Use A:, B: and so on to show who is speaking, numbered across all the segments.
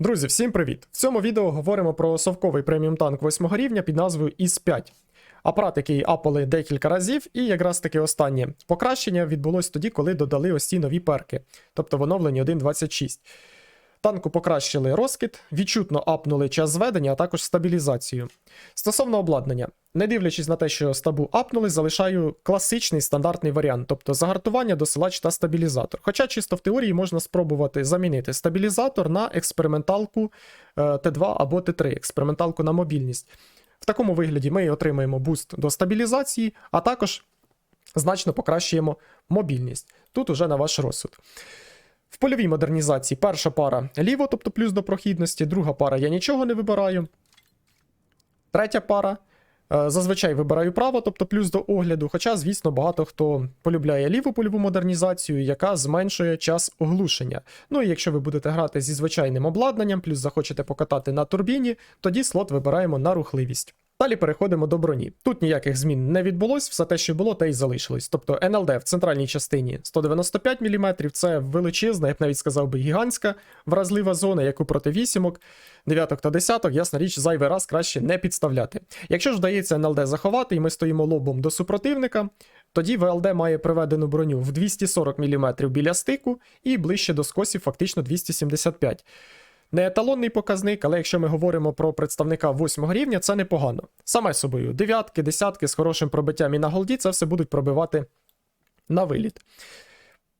A: Друзі, всім привіт! В цьому відео говоримо про совковий преміум танк 8 рівня під назвою ІС-5. Апарат, який апали декілька разів, і якраз таки останнє покращення відбулось тоді, коли додали ось ці нові перки, тобто в оновленні 1.26. Танку покращили розкид, відчутно апнули час зведення, а також стабілізацію. Стосовно обладнання, не дивлячись на те, що стабу апнули, залишаю класичний стандартний варіант, тобто загартування, досилач та стабілізатор. Хоча чисто в теорії можна спробувати замінити стабілізатор на експерименталку е, Т2 або Т3, експерименталку на мобільність. В такому вигляді ми отримаємо буст до стабілізації, а також значно покращуємо мобільність. Тут уже на ваш розсуд. В польовій модернізації перша пара ліво, тобто плюс до прохідності, друга пара я нічого не вибираю. Третя пара. е, Зазвичай вибираю право, тобто плюс до огляду. Хоча, звісно, багато хто полюбляє ліву польову модернізацію, яка зменшує час оглушення. Ну і якщо ви будете грати зі звичайним обладнанням, плюс захочете покатати на турбіні, тоді слот вибираємо на рухливість. Далі переходимо до броні. Тут ніяких змін не відбулось, все те, що було, те й залишилось. Тобто НЛД в центральній частині 195 мм, це величезна, я б навіть сказав би, гігантська вразлива зона, яку проти вісімок, дев'яток та десяток, ясна річ, зайвий раз краще не підставляти. Якщо ж вдається НЛД заховати, і ми стоїмо лобом до супротивника, тоді ВЛД має приведену броню в 240 мм біля стику і ближче до скосів фактично 275 не еталонний показник, але якщо ми говоримо про представника восьмого рівня, це непогано. Саме собою, дев'ятки, десятки з хорошим пробиттям і на голді це все будуть пробивати на виліт.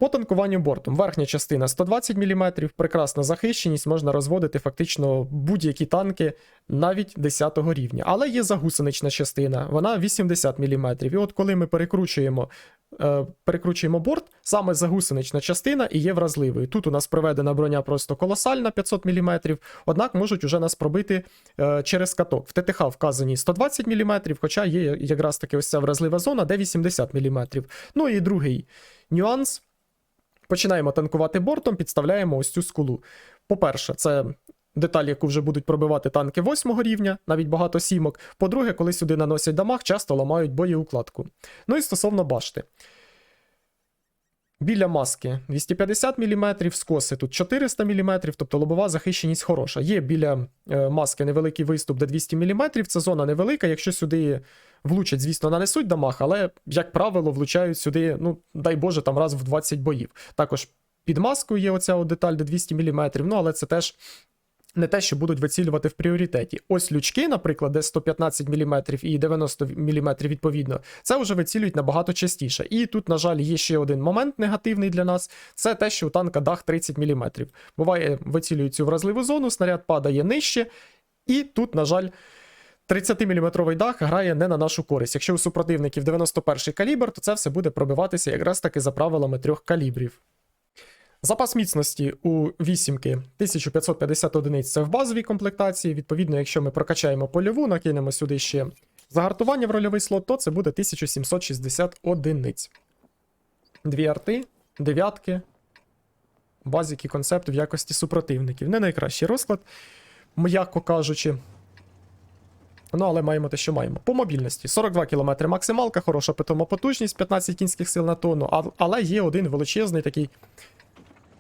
A: По танкуванню бортом верхня частина 120 мм, прекрасна захищеність, можна розводити фактично будь-які танки навіть 10 рівня. Але є загусенична частина, вона 80 мм. І от коли ми перекручуємо, е, перекручуємо борт, саме загусенична частина і є вразливою. Тут у нас проведена броня просто колосальна 500 мм, однак можуть уже нас пробити е, через каток. В ТТХ вказані 120 мм, хоча є якраз таки ось ця вразлива зона, де 80 мм. Ну і другий нюанс. Починаємо танкувати бортом, підставляємо ось цю скулу. По-перше, це деталь, яку вже будуть пробивати танки 8 рівня, навіть багато сімок. По-друге, коли сюди наносять дамаг, часто ламають боєукладку. Ну і стосовно башти. Біля маски 250 мм, скоси тут 400 мм, тобто лобова захищеність хороша. Є біля е, маски невеликий виступ до 200 мм, це зона невелика. Якщо сюди влучать, звісно, нанесуть дамаг, але, як правило, влучають сюди, ну, дай Боже, там раз в 20 боїв. Також під маскою є оця от деталь до 200 мм, ну але це теж. Не те, що будуть вицілювати в пріоритеті. Ось лючки, наприклад, де 115 мм і 90 мм відповідно, це вже вицілюють набагато частіше. І тут, на жаль, є ще один момент негативний для нас: це те, що у танка дах 30 мм. Буває, вицілюють цю вразливу зону, снаряд падає нижче, і тут, на жаль, 30-мм дах грає не на нашу користь. Якщо у супротивників 91 калібр, то це все буде пробиватися якраз таки за правилами трьох калібрів. Запас міцності у вісімки 1550 одиниць це в базовій комплектації. Відповідно, якщо ми прокачаємо польову, накинемо сюди ще загартування в рольовий слот, то це буде 1760 одиниць. Дві арти, дев'ятки, базіки концепт в якості супротивників. Не найкращий розклад, м'яко кажучи. Ну, але маємо те, що маємо. По мобільності 42 км максималка, хороша питома потужність, 15 кінських сил на тонну, але є один величезний такий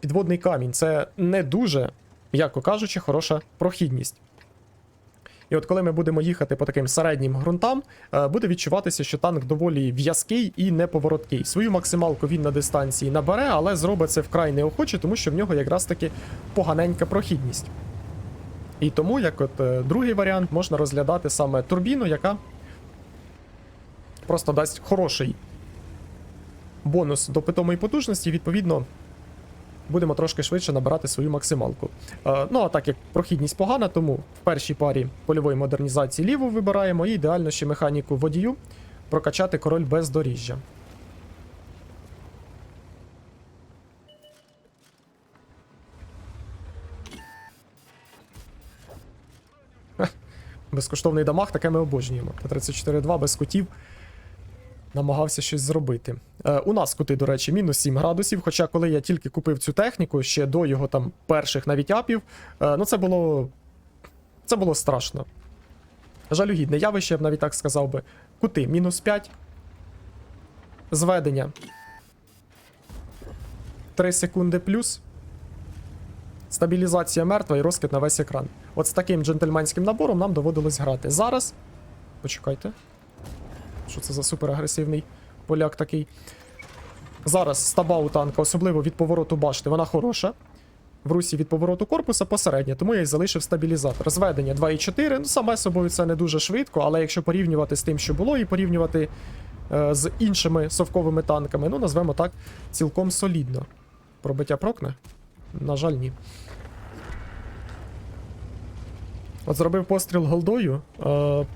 A: підводний камінь. Це не дуже, м'яко кажучи, хороша прохідність. І от коли ми будемо їхати по таким середнім ґрунтам, е, буде відчуватися, що танк доволі в'язкий і неповороткий. Свою максималку він на дистанції набере, але зробить це вкрай неохоче, тому що в нього якраз таки поганенька прохідність. І тому, як от е, другий варіант, можна розглядати саме турбіну, яка просто дасть хороший бонус до питомої потужності, відповідно, будемо трошки швидше набирати свою максималку. Е, ну, а так як прохідність погана, тому в першій парі польової модернізації ліву вибираємо і ідеально ще механіку водію прокачати король бездоріжжя. Безкоштовний дамаг, таке ми обожнюємо. Т-34-2 без кутів намагався щось зробити. Е, у нас кути, до речі, мінус 7 градусів. Хоча, коли я тільки купив цю техніку, ще до його там перших навіть апів, е, ну це було. Це було страшно. Жалюгідне явище, я б навіть так сказав би. Кути мінус 5. Зведення. 3 секунди плюс. Стабілізація мертва і розкид на весь екран. От з таким джентльменським набором нам доводилось грати. Зараз. Почекайте. Що це за суперагресивний поляк такий? Зараз стаба у танка, особливо від повороту башти, вона хороша. В русі від повороту корпуса посередня, тому я й залишив стабілізатор. Зведення 2,4. Ну, саме собою це не дуже швидко, але якщо порівнювати з тим, що було, і порівнювати е, з іншими совковими танками, ну назвемо так, цілком солідно. Пробиття прокне? На жаль, ні. От зробив постріл голдою. Е,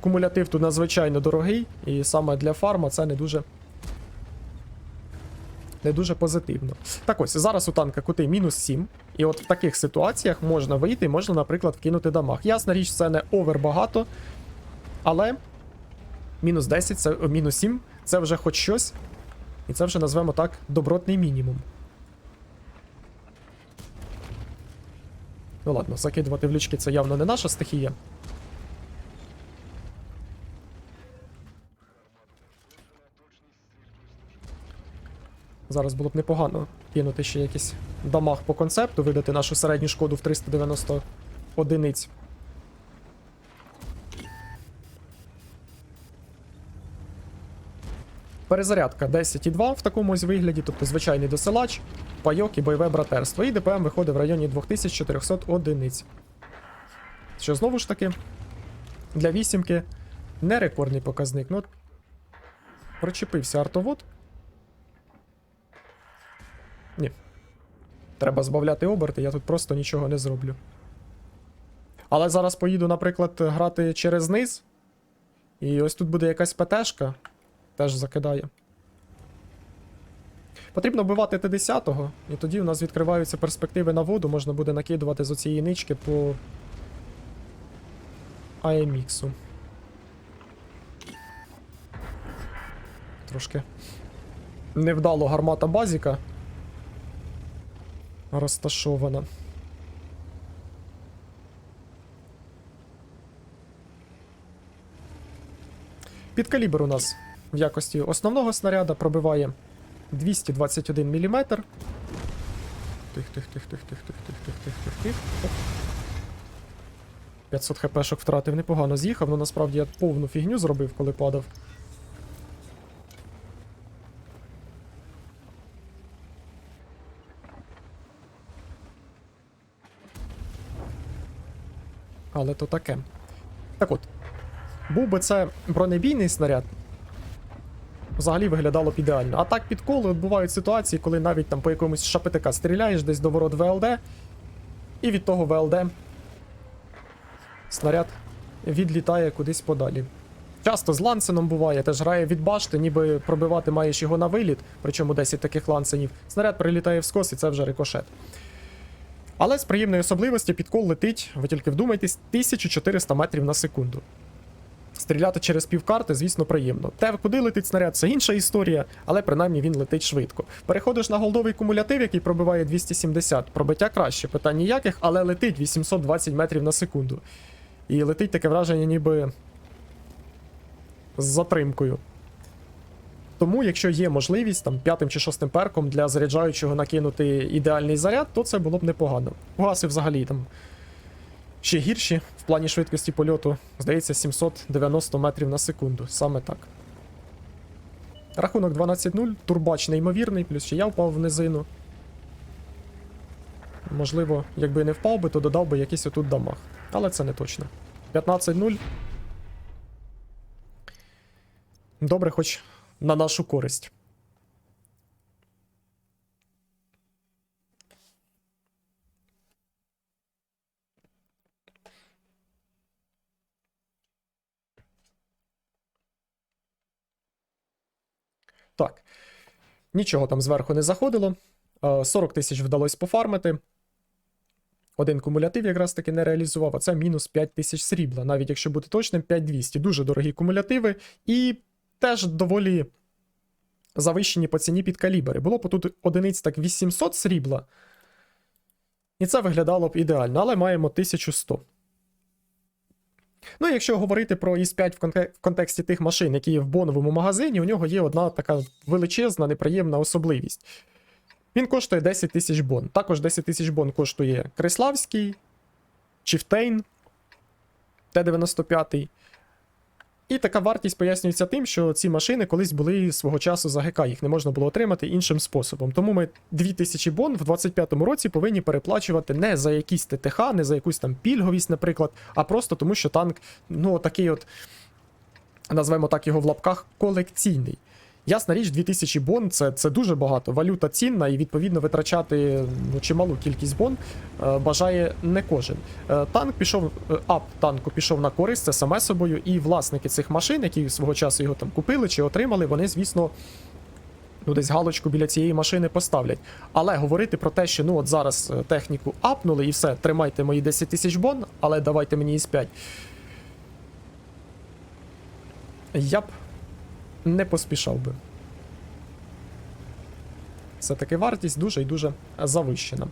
A: кумулятив тут надзвичайно дорогий, і саме для фарма це не дуже. Не дуже позитивно. Так ось, зараз у танка кути мінус 7. І от в таких ситуаціях можна вийти, можна, наприклад, вкинути дамаг. Ясна річ, це не овер багато. Але мінус 10, це мінус 7 це вже хоч щось. І це вже назвемо так добротний мінімум. Ну ладно, закидувати в лючки це явно не наша стихія. Зараз було б непогано кинути ще якийсь дамаг по концепту, видати нашу середню шкоду в 390 одиниць. Перезарядка 10,2 в такому ось вигляді, тобто звичайний досилач, пайок і бойове братерство. І ДПМ виходить в районі 2400 одиниць. Що знову ж таки, для вісімки не рекордний показник. Ну, прочепився артовод. Ні. Треба збавляти оберти, я тут просто нічого не зроблю. Але зараз поїду, наприклад, грати через низ. І ось тут буде якась ПТшка. Теж закидає. Потрібно вбивати Т-10, і тоді у нас відкриваються перспективи на воду, можна буде накидувати з оцієї нички по АМХу. Трошки невдало гармата базіка розташована. Підкалібр у нас в якості основного снаряда пробиває 221 мм. Тих, тих, тих, тих, тих, тих, тих, тих, тих, тих, тих. Оп. 500 хпшок втратив, непогано з'їхав, але насправді я повну фігню зробив, коли падав. Але то таке. Так от. Був би це бронебійний снаряд, взагалі виглядало б ідеально. А так під коло от бувають ситуації, коли навіть там по якомусь ШПТК стріляєш десь до ворот ВЛД, і від того ВЛД снаряд відлітає кудись подалі. Часто з лансеном буває, теж грає від башти, ніби пробивати маєш його на виліт, причому 10 таких лансенів. Снаряд прилітає в скос і це вже рикошет. Але з приємної особливості підкол летить, ви тільки вдумайтесь, 1400 метрів на секунду. Стріляти через півкарти, звісно, приємно. Те, куди летить снаряд, це інша історія, але принаймні він летить швидко. Переходиш на голдовий кумулятив, який пробиває 270. Пробиття краще, питань ніяких, але летить 820 метрів на секунду. І летить таке враження, ніби з затримкою. Тому, якщо є можливість там п'ятим чи шостим перком для заряджаючого накинути ідеальний заряд, то це було б непогано. Угаси взагалі там ще гірші в плані швидкості польоту, здається, 790 метрів на секунду. Саме так. Рахунок 12-0, турбач неймовірний, плюс ще я впав в низину. Можливо, якби не впав би, то додав би якийсь отут дамаг. Але це не точно. 15-0. Добре, хоч на нашу користь. Так. Нічого там зверху не заходило. Е, 40 тисяч вдалося пофармити. Один кумулятив якраз таки не реалізував, а це мінус 5 тисяч срібла. Навіть якщо бути точним, 5200. Дуже дорогі кумулятиви. І теж доволі завищені по ціні під калібри. Було б тут одиниць так 800 срібла. І це виглядало б ідеально, але маємо 1100. Ну, якщо говорити про ІС-5 в, конте- в контексті тих машин, які є в боновому магазині, у нього є одна така величезна, неприємна особливість. Він коштує 10 тисяч бон. Також 10 тисяч бон коштує Криславський, Чифтейн, Т-95. І така вартість пояснюється тим, що ці машини колись були свого часу за ГК, їх не можна було отримати іншим способом. Тому ми 2000 бон в 25-му році повинні переплачувати не за якісь ТТХ, не за якусь там пільговість, наприклад, а просто тому, що танк, ну, такий от, назвемо так його в лапках, колекційний. Ясна річ, 2000 бон це, це дуже багато. Валюта цінна, і відповідно витрачати ну, чималу кількість бон е, бажає не кожен. Е, танк пішов, е, ап танку пішов на користь, це саме собою, і власники цих машин, які свого часу його там купили чи отримали, вони, звісно. Ну, десь галочку біля цієї машини поставлять. Але говорити про те, що ну от зараз техніку апнули і все, тримайте мої 10 тисяч бон, але давайте мені із 5. Я б не поспішав би. Все-таки вартість дуже і дуже завищена.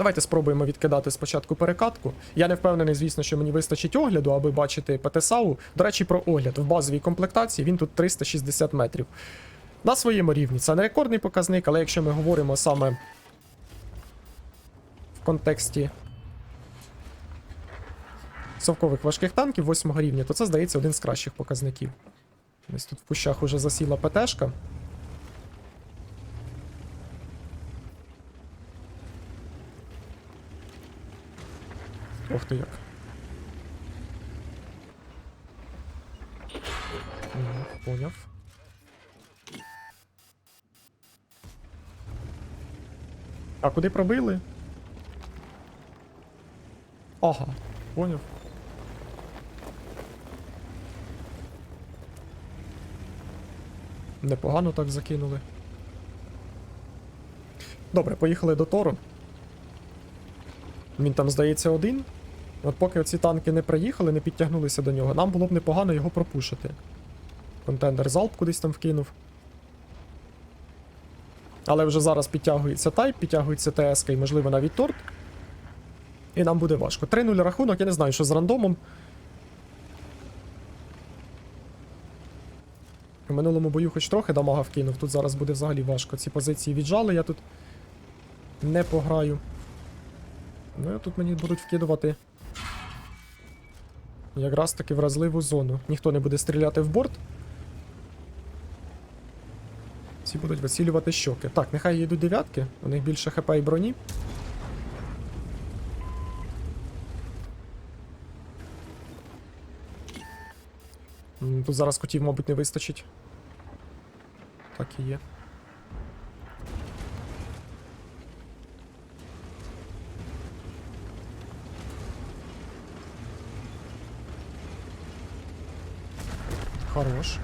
A: Давайте спробуємо відкидати спочатку перекатку. Я не впевнений, звісно, що мені вистачить огляду, аби бачити ПТСАУ. До речі, про огляд. В базовій комплектації він тут 360 метрів. На своєму рівні. Це не рекордний показник, але якщо ми говоримо саме в контексті совкових важких танків 8 рівня, то це здається один з кращих показників. Десь тут в кущах уже засіла ПТшка. Ох ти як. Поняв. А куди пробили? Ага, поняв. Непогано так закинули. Добре, поїхали до Тору. Він там, здається, один. От поки оці танки не приїхали, не підтягнулися до нього, нам було б непогано його пропушити. Контендер залп кудись там вкинув. Але вже зараз підтягується тайп, підтягується ТСК і, можливо, навіть торт. І нам буде важко. 3-0 рахунок, я не знаю, що з рандомом. У минулому бою хоч трохи дамага вкинув, тут зараз буде взагалі важко. Ці позиції віджали, я тут не пограю. Ну, і тут мені будуть вкидувати. Якраз таки вразливу зону. Ніхто не буде стріляти в борт. Всі будуть вицілювати щоки. Так, нехай їдуть дев'ятки, у них більше хп і броні. Тут зараз котів, мабуть, не вистачить. Так і є. Хорош.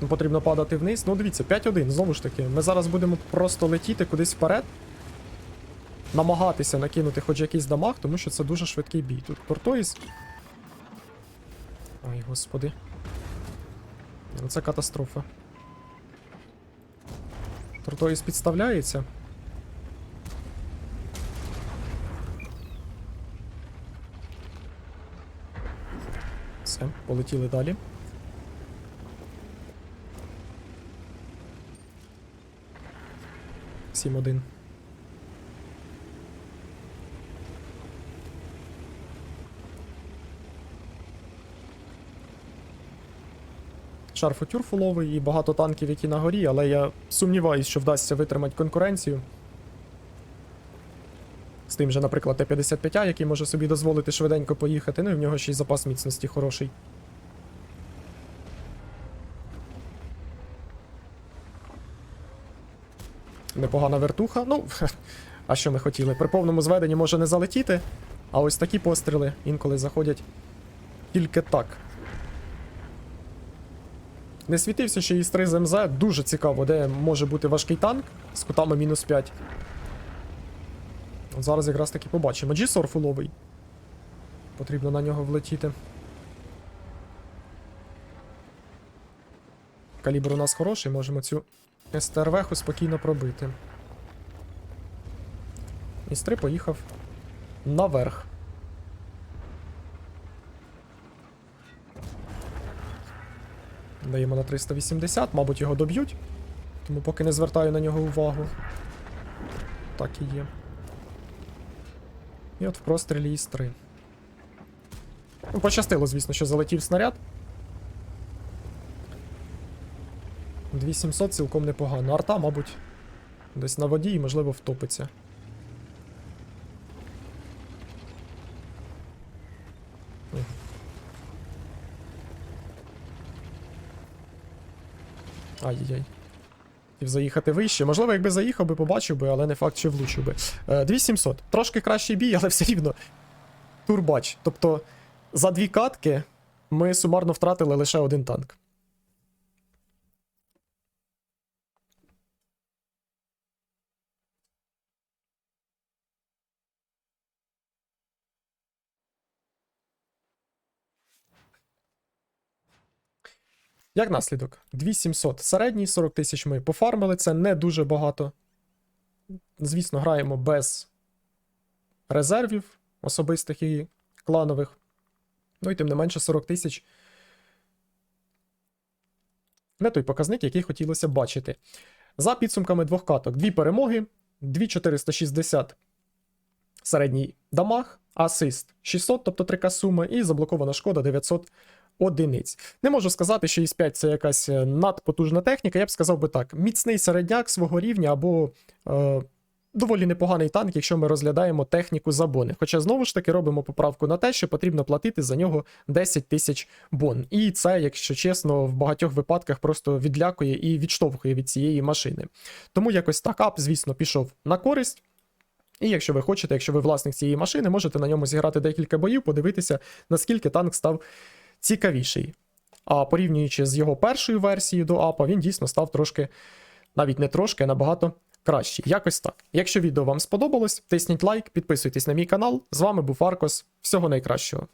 A: Ну, Потрібно падати вниз. Ну, дивіться, 5-1, знову ж таки. Ми зараз будемо просто летіти кудись вперед. Намагатися накинути хоч якийсь дамаг, тому що це дуже швидкий бій. Тут Тортоїс. Ой, господи. Ну, Це катастрофа. Тортоїс підставляється. Все, полетіли далі. Сім один. Шарфутюр фуловий і багато танків, які на горі, але я сумніваюся, що вдасться витримати конкуренцію. З тим же, наприклад, Т-55, який може собі дозволити швиденько поїхати, ну і в нього ще й запас міцності хороший. Непогана вертуха. Ну, а що ми хотіли? При повному зведенні може не залетіти, а ось такі постріли інколи заходять тільки так. Не світився ще із 3 з МЗ. Дуже цікаво, де може бути важкий танк з кутами мінус 5. От зараз якраз таки побачимо. Фуловий. Потрібно на нього влетіти. Калібр у нас хороший, можемо цю СТРВ спокійно пробити. Із 3 поїхав наверх. Даємо на 380, мабуть, його доб'ють. Тому поки не звертаю на нього увагу. Так і є. І от в прострілі із 3. Ну, пощастило, звісно, що залетів снаряд. 2700 цілком непогано. Арта, мабуть, десь на воді і, можливо, втопиться. Ай-яй-яй. Хотів заїхати вище. Можливо, якби заїхав би, побачив би, але не факт, що влучив би. Е, 2700. Трошки кращий бій, але все рівно турбач. Тобто за дві катки ми сумарно втратили лише один танк. Як наслідок, 2700 середній, 40 тисяч ми пофармили, це не дуже багато. Звісно, граємо без резервів особистих і кланових. Ну і тим не менше 40 тисяч. Не той показник, який хотілося бачити. За підсумками двох каток, дві перемоги, 2460 середній дамаг, асист 600, тобто 3 сума, і заблокована шкода 900 одиниць. Не можу сказати, що ІС-5 це якась е, надпотужна техніка, я б сказав би так: міцний середняк свого рівня або е, доволі непоганий танк, якщо ми розглядаємо техніку за бони. Хоча знову ж таки робимо поправку на те, що потрібно платити за нього 10 тисяч бон. І це, якщо чесно, в багатьох випадках просто відлякує і відштовхує від цієї машини. Тому якось так ап, звісно, пішов на користь. І якщо ви хочете, якщо ви власник цієї машини, можете на ньому зіграти декілька боїв, подивитися, наскільки танк став цікавіший. А порівнюючи з його першою версією до апа, він дійсно став трошки, навіть не трошки, а набагато кращий. Якось так. Якщо відео вам сподобалось, тисніть лайк, підписуйтесь на мій канал. З вами був Аркос. Всього найкращого.